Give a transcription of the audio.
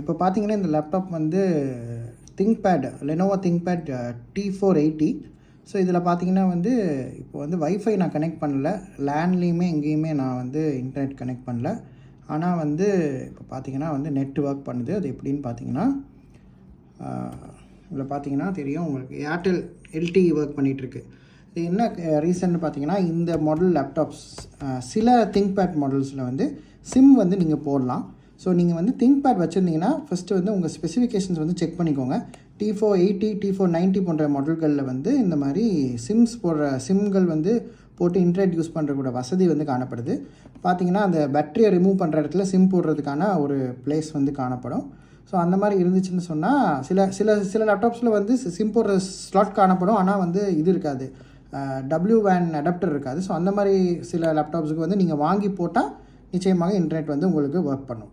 இப்போ பார்த்தீங்கன்னா இந்த லேப்டாப் வந்து ThinkPad think ThinkPad T four eighty so இதில் பார்த்தீங்கன்னா வந்து இப்போ வந்து வைஃபை நான் கனெக்ட் பண்ணல. லேண்ட்லேயுமே எங்கேயுமே நான் வந்து இன்டர்நெட் கனெக்ட் பண்ணல. ஆனால் வந்து இப்போ பார்த்தீங்கன்னா வந்து நெட் ஒர்க் பண்ணுது. அது எப்படின்னு பார்த்தீங்கன்னா இதில் பார்த்தீங்கன்னா தெரியும். உங்களுக்கு ஏர்டெல் எல்டி ஒர்க் பண்ணிகிட்ருக்கு இது என்ன ரீசன் பார்த்தீங்கன்னா இந்த மாடல் லேப்டாப்ஸ் சில திங்க்பேட் மாடல்ஸில் வந்து சிம் வந்து நீங்கள் போடலாம். ஸோ நீங்கள் வந்து திங்க் பேட் வச்சுருந்தீங்கன்னா ஃபஸ்ட்டு வந்து உங்கள் ஸ்பெசிஃபிகேஷன்ஸ் வந்து செக் பண்ணிக்கோங்க. T four eighty T four ninety போன்ற மாடல்களில் வந்து இந்த மாதிரி சிம்ஸ் போடுற சிம்கள் வந்து போட்டு இன்டர்நெட் யூஸ் பண்ணுற கூட வசதி வந்து காணப்படுது. பார்த்தீங்கன்னா அந்த பேட்டரியை ரிமூவ் பண்ணுற இடத்துல சிம் போடுறதுக்கான ஒரு பிளேஸ் வந்து காணப்படும். ஸோ அந்த மாதிரி இருந்துச்சுன்னு சொன்னால் சில சில சில லேப்டாப்ஸில் வந்து சிம் போடுற ஸ்லாட் காணப்படும். ஆனால் வந்து இது இருக்காது. டபிள்யூ வேன் அடாப்டர் இருக்காது. ஸோ அந்த மாதிரி சில லேப்டாப்ஸுக்கு வந்து நீங்கள் வாங்கி போட்டால் நிச்சயமாக இன்டர்நெட் வந்து உங்களுக்கு ஒர்க் பண்ணும்.